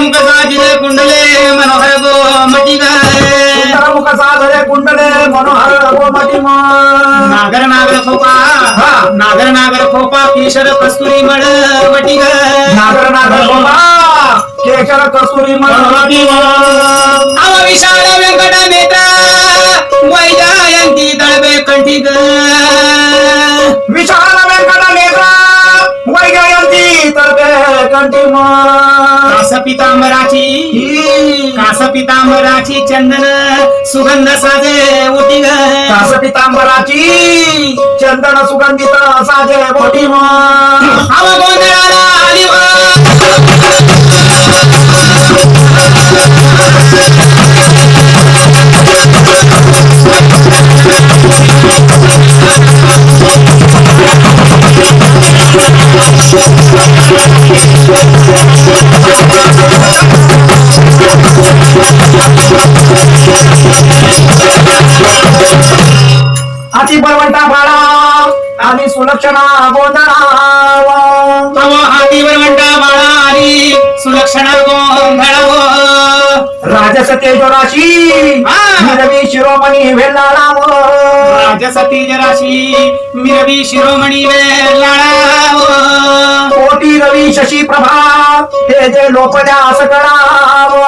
मुख साजिले कुंडले मनोहर गो मटी गाय मुख कुंडले मनोहर गोमती नागर नागर खोपा. नागर नागर खोपा केशर कस्तुरी मळ गाय नागर नागर गोमा केशर कस्तुरी मनोहरी मन अव विशाल व्यंकट नेत्र वैजयंती दळवे कंठी ग विशाल वेंकट नेत्र वैजयंती तर्फे कंठी कास पितांबराची कास पितांबराची चंदन सुगंध साजे ओटी ग कास पितांबराची चंदन सुगंधित साजे मोठी अव गोंधळाला आली अति बळवंता बाळा आणि सुलक्षणा गोंधळावा तव हातीवर म्हणता बाळा आली सुलक्षणा गोंधळाव राजस तेजराशी हा. रवी शिरोमणी वेल्लाळाव राजसती जराशी मिरवी शिरोमणी वेलाळाव कोटी रवी शशी प्रभा ते जे सकळाव अहो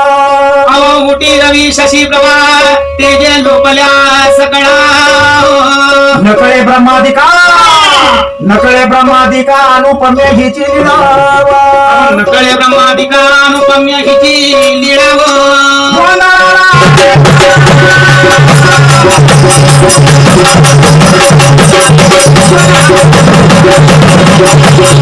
मोठी रवी शशी प्रभा तेजे लोपल्या सकळा नकळे ब्रह्मादिका नकळे ब्रह्मादिका अनुपम्य हिची लीलाव. नकळे ब्रह्मादिका अनुपम्य हिची लीळाव सावळी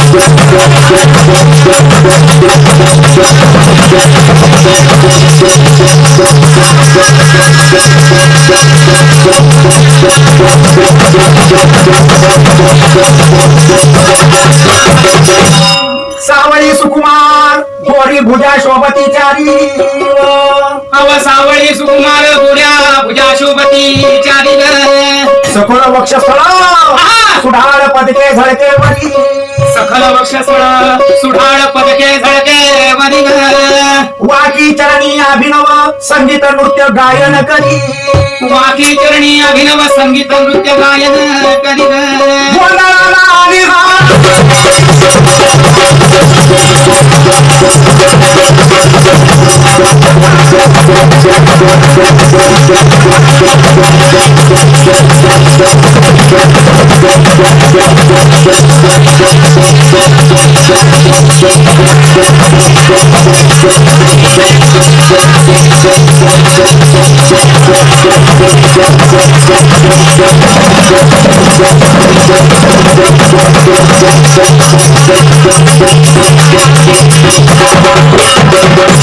सुकुमार गोरी भुजा शोभती चारी. अव सावळी सुकुमार गोऱ्या भुजा शोभती चारी. वक्षस्थळ सुढाळ पदके झळके वरी सखल वक्षस्थळ सुढाळ पदके झळके वरी. वाकी चरणी अभिनव संगीत नृत्य गायन करी वाकी चरणी अभिनव संगीत नृत्य गायन करी. गोंधळाला Yeah.